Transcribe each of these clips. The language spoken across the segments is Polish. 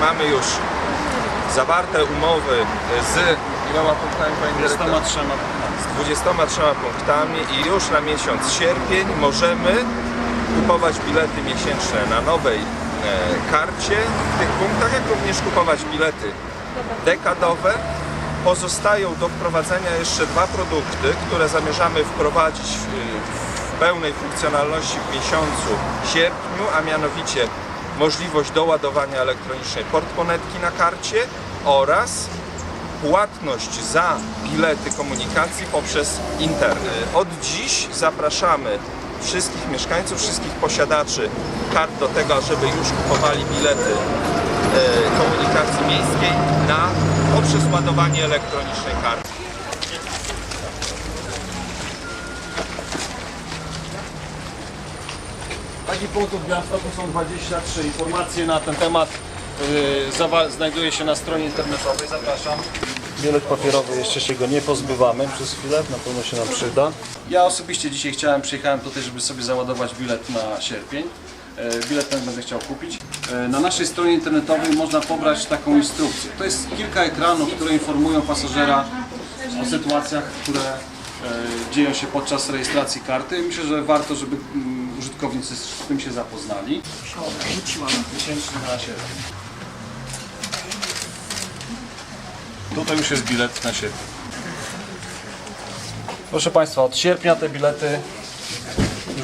Mamy już zawarte umowy z iloma punktami Pani Dyrektor? 23 z 23 punktami i już na miesiąc sierpień możemy kupować bilety miesięczne na nowej e, karcie w tych punktach, jak również kupować bilety dekadowe. Pozostają do wprowadzenia jeszcze dwa produkty, które zamierzamy wprowadzić w, w pełnej funkcjonalności w miesiącu sierpniu, a mianowicie możliwość doładowania elektronicznej portmonetki na karcie oraz płatność za bilety komunikacji poprzez internet. Od dziś zapraszamy wszystkich mieszkańców, wszystkich posiadaczy kart do tego, żeby już kupowali bilety e, komunikacji miejskiej na poprzez ładowanie elektronicznej karty. Takich punktów w Białymstoku są 23. Informacje na ten temat yy, znajduje się na stronie internetowej. Zapraszam. Bilet papierowy jeszcze się go nie pozbywamy przez chwilę, na pewno się nam przyda. Ja osobiście dzisiaj chciałem, przyjechałem tutaj, żeby sobie załadować bilet na sierpień. E, Bilet ten będę chciał kupić. E, Na naszej stronie internetowej można pobrać taką instrukcję. To jest kilka ekranów, które informują pasażera o sytuacjach, które dzieją się podczas rejestracji karty. Myślę, że warto, żeby mm, użytkownicy z tym się zapoznali. Miesięczny na sierpień. Tutaj już jest bilet na sierpień. Proszę Państwa, od sierpnia te bilety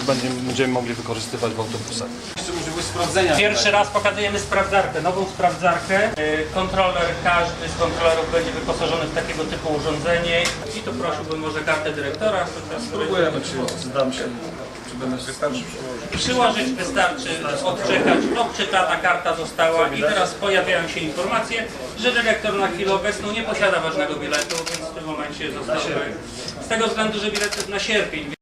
będziemy, będziemy mogli wykorzystywać w autobusach. Jeszcze możliwość sprawdzenia. Pierwszy raz pokazujemy sprawdzarkę, nową sprawdzarkę. Y, Kontroler, każdy z kontrolerów będzie wyposażony w takiego typu urządzenie. I tu prosiłbym może kartę dyrektora. Spróbujemy, czy zdam się, czy będę wystarczy Przyłożyć wystarczy odczekać, odczytana karta została i teraz pojawiają się informacje, że dyrektor na chwilę obecną nie posiada ważnego biletu, więc w tym momencie został z tego względu, że bilet jest na sierpień,